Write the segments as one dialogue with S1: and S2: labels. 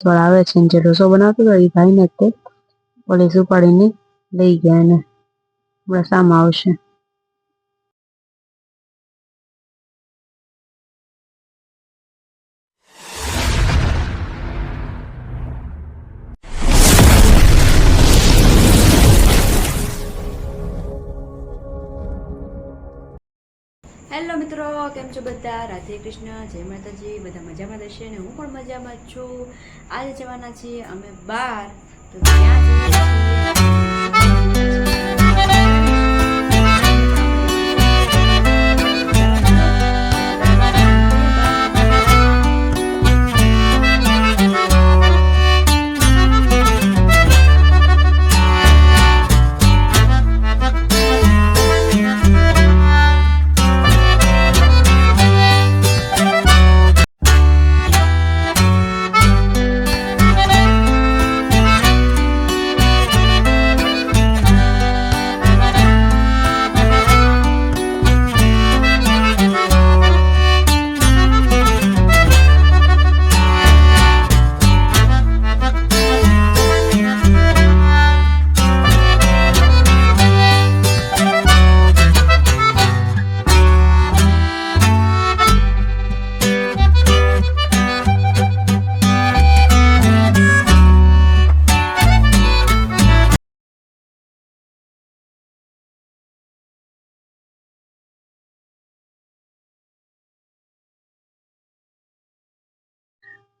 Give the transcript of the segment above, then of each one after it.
S1: વાળા આવે છે જે ઢોસો બનાવતો હતો એ ભાઈને તે પોલીસ ઉપાડીને લઈ ગયા એને. હમણાં સામે આવશે.
S2: હેલો મિત્રો, કેમ છો બધા? રાધે કૃષ્ણ, જય માતાજી, બધા મજામાં રહેશે ને હું પણ મજામાં છું. આજે જવાના છીએ અમે બાર, તો ત્યાં જઈએ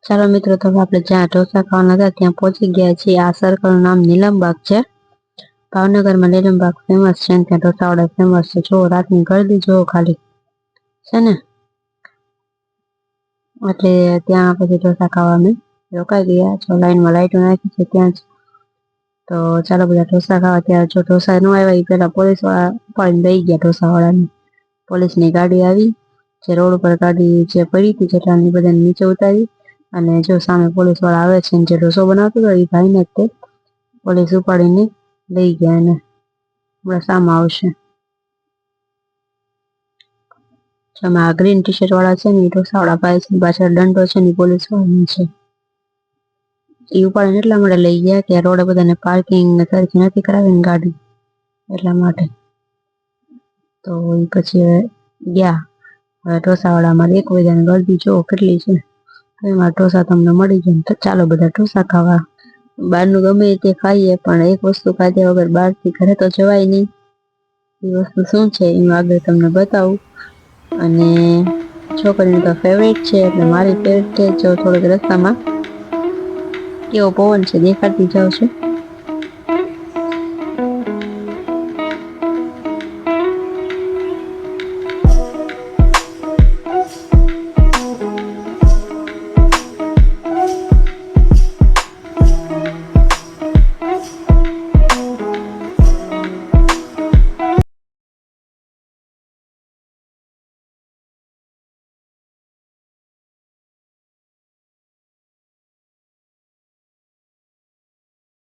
S1: ચાલો મિત્રો, તો આપણે જ્યાં ઢોસા ખાવાના હતા ત્યાં પહોંચી ગયા છીએ. આ સર્કલનું નામ નીલમબાગ છે. ભાવનગરમાં નીલમબાગ ફેમસ છે ત્યાં ઢોસાવાળા ફેમસ છે. જો રાતની ગરદી જુઓ ખાલી. છે ને? એટલે ત્યાં પછી ઢોસા ખાવા અમે રોકાઈ ગયા. જો લાઈનમાં લાઈટો નાખી છે ત્યાં જ. તો ચાલો બધા ઢોસા ખાવા. ત્યાં જો ઢોસા ન આવ્યા એ પહેલા પોલીસવાળા ઉપાડીને લઈ ગયા ઢોસા વાળાને પોલીસની ગાડી આવી. જે રોડ ઉપર ગાડી જે પડી હતી, જેટલાની બધાને નીચે ઉતારી. અને જો સામે પોલીસવાળા આવે છે ને જે ઢોસો બનાવતો હતો એ ભાઈને તે પોલીસ ઉપાડીને લઈ ગયા અને હમણાં સામે આવશે. જેમાં આ ગ્રીન ટી શર્ટ વાળા છે ને એ ઢોસાવાળા ભાઈ છે પાછળ દંડો છે ને પોલીસ વાળાનો છે. એ ઉપાડીને એટલા માટે લઈ ગયા કે રોડે બધાને પાર્કિંગ સરખી નથી કરાવીને ગાડી એટલા માટે. તો એ પછી ગયા. ઢોસાવાળા અમારે એક બધાની ગરદી જો કેટલી છે. એમાં ઢોસા તમને મળી જાય તો ચાલો બધા ઢોસા ખાવા. બહારનું ગમે તે ખાઈએ, પણ એક વસ્તુ ખાધ્યા વગર બહારથી ઘરે તો જવાય નહીં. એ વસ્તુ શું છે એ આગળ તમને બતાવું. અને છોકરીની તો ફેવરેટ છે, એટલે મારી ફેવરેટ છે, જો થોડોક રસ્તામાં. કેવો પવન છે, દેખાડતી જાઉં છું?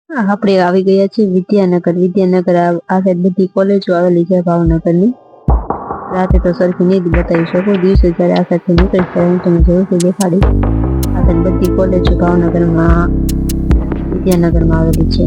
S1: આપણે આવી ગયા છીએ વિદ્યાનગર. વિદ્યાનગર આ સાઈડ બધી કોલેજો આવેલી છે ભાવનગરની. રાતે તો સરખી નહીં બતાવી શકું. દિવસે જ્યારે આ સાથે નીકળી ત્યારે હું તમને જરૂરથી દેખાડી આ સાઈડ બધી કોલેજો ભાવનગરમાં, વિદ્યાનગરમાં આવેલી છે.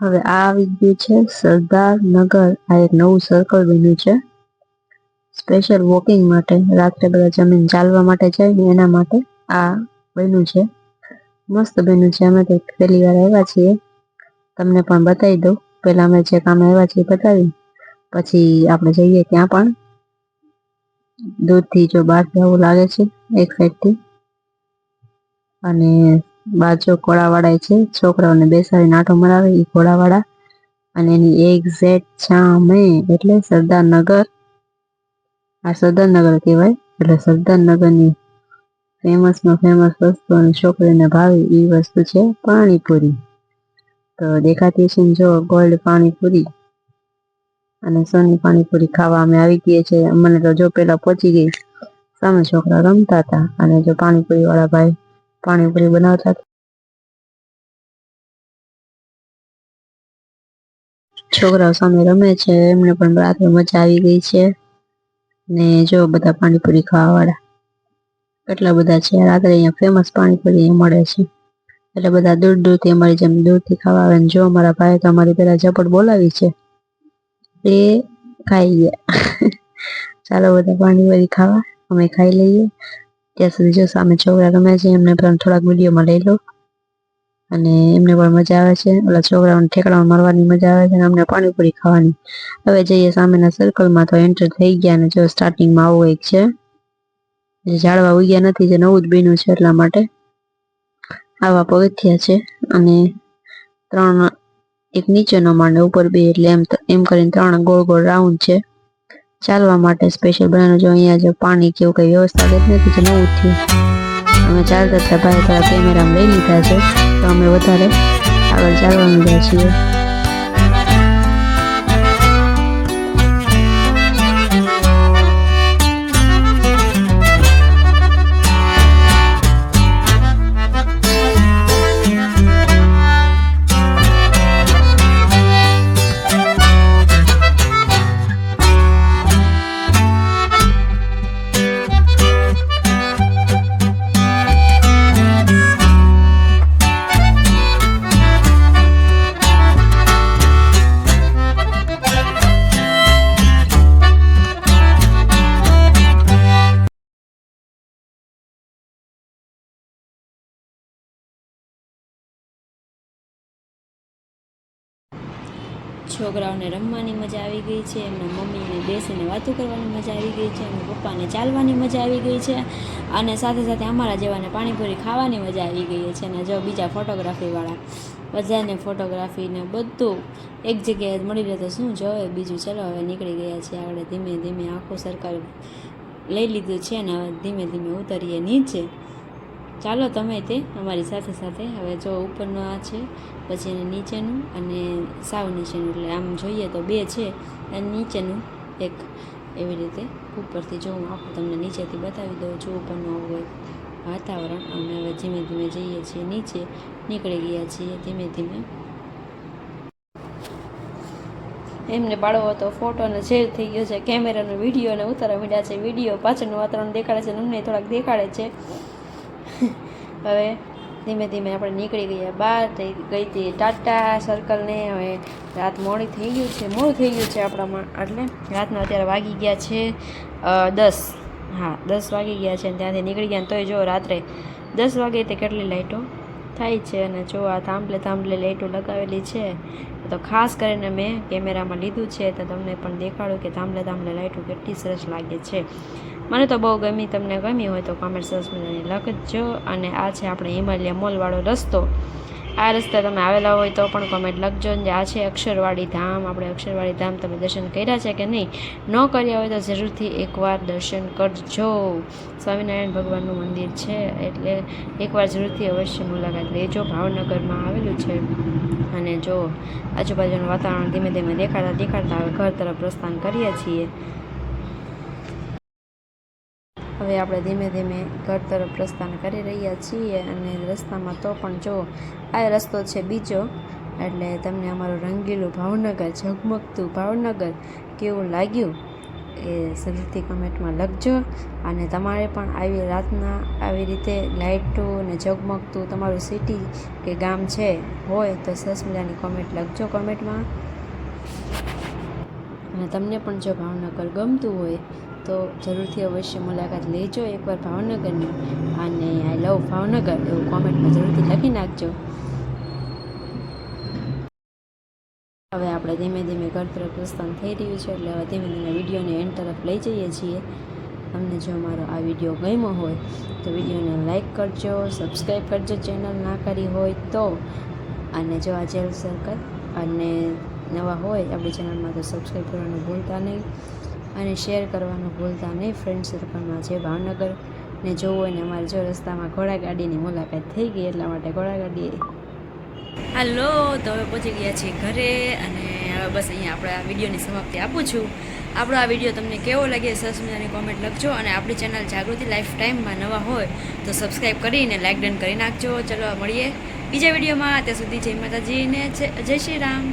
S1: હવે આ આવી છે સરદાર નગર. આ એક નવું સર્કલ બન્યું છે. સ્પેશિયલ વોકિંગ માટે રાત્રે બધા જમીન ચાલવા માટે જાય ને એના માટે આ બન્યું છે. મસ્ત બન્યું છે. અમે તો પહેલી વાર આવ્યા છીએ. તમને પણ બતાવી દઉં. પહેલા અમે જે કામે આવ્યા છીએ બતાવી પછી આપણે જઈએ ત્યાં પણ. દૂરથી જો બહાર જવું લાગે છે, એક સાઈડથી અને બાજુ ઘોડાવાળા છે, છોકરાઓને બેસાડીને આંટો મરાવે એ ઘોડાવાળા. અને એની એક્ઝેક્ટ સામે એટલે સરદારનગર, આ સરદારનગર કહેવાય, એટલે સરદારનગરની ફેમસમાં ફેમસ વસ્તુ અને છોકરીને ભાવે એ વસ્તુ છે પાણીપુરી. તો દેખાતી છે જો ગોલ્ડ પાણીપુરી. અને સોની પાણીપુરી ખાવા અમે આવી ગઈએ છીએ. અમને તો જો પેલા પહોંચી ગઈ. સામે છોકરા રમતા હતા. અને જો પાણીપુરી વાળા ભાઈ પાણીપુરી બનાવતા છોકરાઓ સામે રમે છે, એમને પણ રાત્રે મજા આવી ગઈ છે. ને જો બધા પાણીપુરી ખાવા વાળા કેટલા બધા છે, રાત્રે અહીંયા ફેમસ પાણીપુરી મળે છે. એટલે બધા દૂર દૂરથી, અમારી જેમ દૂરથી ખાવા આવે ને જો અમારા ભાઈ તો અમારી પેલા ઝપટ બોલાવી છે. એ ખાઈ ગયા. ચાલો બધા પાણીપુરી ખાવા, અમે ખાઈ લઈએ. ત્યાં સુધી જો સામે છોકરા રમે છે, એમને પણ થોડાક વિડીયોમાં લઈ લો અને એમને પણ મજા આવે છે. ઓલા છોકરાઓને ઠેકડામાં મારવાની મજા આવે છે અને અમને પાણીપુરી ખાવાની. હવે જઈએ સામેના સર્કલમાં તો એન્ટર થઈ ગયા અને જો સ્ટાર્ટિંગમાં આવું એક છે. જે ઝાડવા ઉગ્યા નથી, જે નવું જ બન્યું છે એટલા માટે. આવા પગથિયા છે અને ત્રણ એક નીચેનો માંડ, ઉપર બે એટલે એમ એમ કરીને ત્રણ ગોળ ગોળ રાઉન્ડ છે. ચાલવા માટે સ્પેશિયલ બનાવ્યું જો અહીંયા જો પાણી કેવું કઈ વ્યવસ્થા જ નથી જે નવું થયું. અમે ચાલતા હતા ભાઈ થોડા કેમેરામાં લઈ લીધા છે. તો અમે વધારે આગળ ચાલવા જાય છીએ.
S2: છોકરાઓને રમવાની મજા આવી ગઈ છે, એમના મમ્મીને બેસીને વાતો કરવાની મજા આવી ગઈ છે, એમના પપ્પાને ચાલવાની મજા આવી ગઈ છે અને સાથે સાથે અમારા જેવાને પાણીપુરી ખાવાની મજા આવી ગઈ છે અને જો બીજા ફોટોગ્રાફીવાળા બધાને ફોટોગ્રાફીને બધું એક જગ્યાએ મળી રહે તો શું જોવે? બીજું ચલો હવે નીકળી ગયા છે આગળ ધીમે ધીમે આખું સરકાર લઈ લીધું છે અને હવે ધીમે ધીમે ઉતરીએ નીચે. ચાલો તમે તે અમારી સાથે સાથે. હવે જો ઉપરનું આ છે, પછી એને નીચેનું અને સાવ નીચેનું, એટલે આમ જોઈએ તો બે છે. અને નીચેનું એક એવી રીતે ઉપરથી જો હું આખું તમને નીચેથી બતાવી દઉં છું ઉપરનું આવું વાતાવરણ, અમે હવે ધીમે ધીમે જઈએ છીએ નીચે, નીકળી ગયા છીએ ધીમે ધીમે. એમને બાળવો તો ફોટો અને થઈ ગયો છે કેમેરાનો વીડિયો અને ઉતારવા મળ્યા છે વીડિયો પાછળનું વાતાવરણ દેખાડે છે અમને થોડાક દેખાડે છે. હવે ધીમે ધીમે આપણે નીકળી ગયા. બહાર થઈ ગઈ હતી ટાટા સર્કલને હવે રાત મોડી થઈ ગયું છે, મોડું થઈ ગયું છે આપણામાં. એટલે રાતના અત્યારે વાગી ગયા છે દસ. હા, દસ વાગી ગયા છે ત્યાંથી નીકળી ગયા તોય જો રાત્રે દસ વાગે તે કેટલી લાઇટો થાય છે અને જો આ થાંભલે થાંભલે લાઇટો લગાવેલી છે, તો ખાસ કરીને મેં કેમેરામાં લીધું છે તો તમને પણ દેખાડું કે થાંભલે થાંભલે લાઇટો કેટલી સરસ લાગે છે. મને તો બહુ ગમી, તમને ગમી હોય તો કોમેન્ટ સરસ મજાની લખજો. અને આ છે આપણે હિમાલય મોલવાળો રસ્તો. આ રસ્તે તમે આવેલા હોય તો પણ કોમેન્ટ લખજો. ને આ છે અક્ષરવાડી ધામ. આપણે અક્ષરવાડી ધામ તમે દર્શન કર્યા છે કે નહીં? ન કર્યા હોય તો જરૂરથી એકવાર દર્શન કરજો. સ્વામિનારાયણ ભગવાનનું મંદિર છે, એટલે એકવાર જરૂરથી અવશ્ય મુલાકાત લેજો. ભાવનગરમાં આવેલું છે. અને જો આજુબાજુનું વાતાવરણ ધીમે ધીમે દેખાડતા દેખાડતા હવે ઘર તરફ પ્રસ્થાન કરીએ છીએ. હવે આપણે ધીમે ધીમે ઘર તરફ પ્રસ્થાન કરી રહ્યા છીએ અને રસ્તામાં તો પણ જો આ રસ્તો છે બીજો, એટલે તમને અમારું રંગીલું ભાવનગર, ઝગમગતું ભાવનગર કેવું લાગ્યું એ જરૂરથી કમેન્ટમાં લખજો. અને તમારે પણ આવી રાતના આવી રીતે લાઇટો અને ઝગમગતું તમારું સિટી કે ગામ છે હોય તો સરસ મજાની કોમેન્ટ લખજો કોમેન્ટમાં. અને તમને પણ જો ભાવનગર ગમતું હોય તો જરૂરથી અવશ્ય મુલાકાત લેજો એકવાર ભાવનગરની. અને આઈ લવ ભાવનગર એવું કોમેન્ટમાં જરૂરથી લખી નાખજો. હવે આપણે ધીમે ધીમે ઘર તરફ પ્રસ્થાન થઈ રહ્યું છે એટલે હવે ધીમે ધીમે વિડીયોને એન્ડ તરફ લઈ જઈએ છીએ. તમને જો મારો આ વીડિયો ગમ્યો હોય તો વિડીયોને લાઈક કરજો, સબસ્ક્રાઈબ કરજો ચેનલ ના કરી હોય તો. અને જો આ જેલ સર્કલ અને નવા હોય આપણી ચેનલમાં તો સબસ્ક્રાઈબ કરવાનું ભૂલતા નહીં. અને શેર કરવાનું ભૂલતા નહીં. ફ્રેન્ડ સર્કલમાં જે ભાવનગર ને જોવું હોય ને અમારે જો રસ્તામાં ઘોડાગાડીની મુલાકાત થઈ ગઈ એટલા માટે ઘોડાગાડી હાલો, તો હવે પહોંચી ગયા છીએ ઘરે અને હવે બસ અહીંયા આપણે આ વિડીયોની સમાપ્તિ આપું છું. આપણો આ વીડિયો તમને કેવો લાગે સરસ મજાની કોમેન્ટ લખજો અને આપણી ચેનલ જાગૃતિ લાઈફ ટાઈમમાં નવા હોય તો સબસ્ક્રાઈબ કરીને લાઈક ડન કરી નાખજો. ચલો, મળીએ બીજા વિડીયોમાં. ત્યાં સુધી જય માતાજી ને જય જય શ્રી રામ.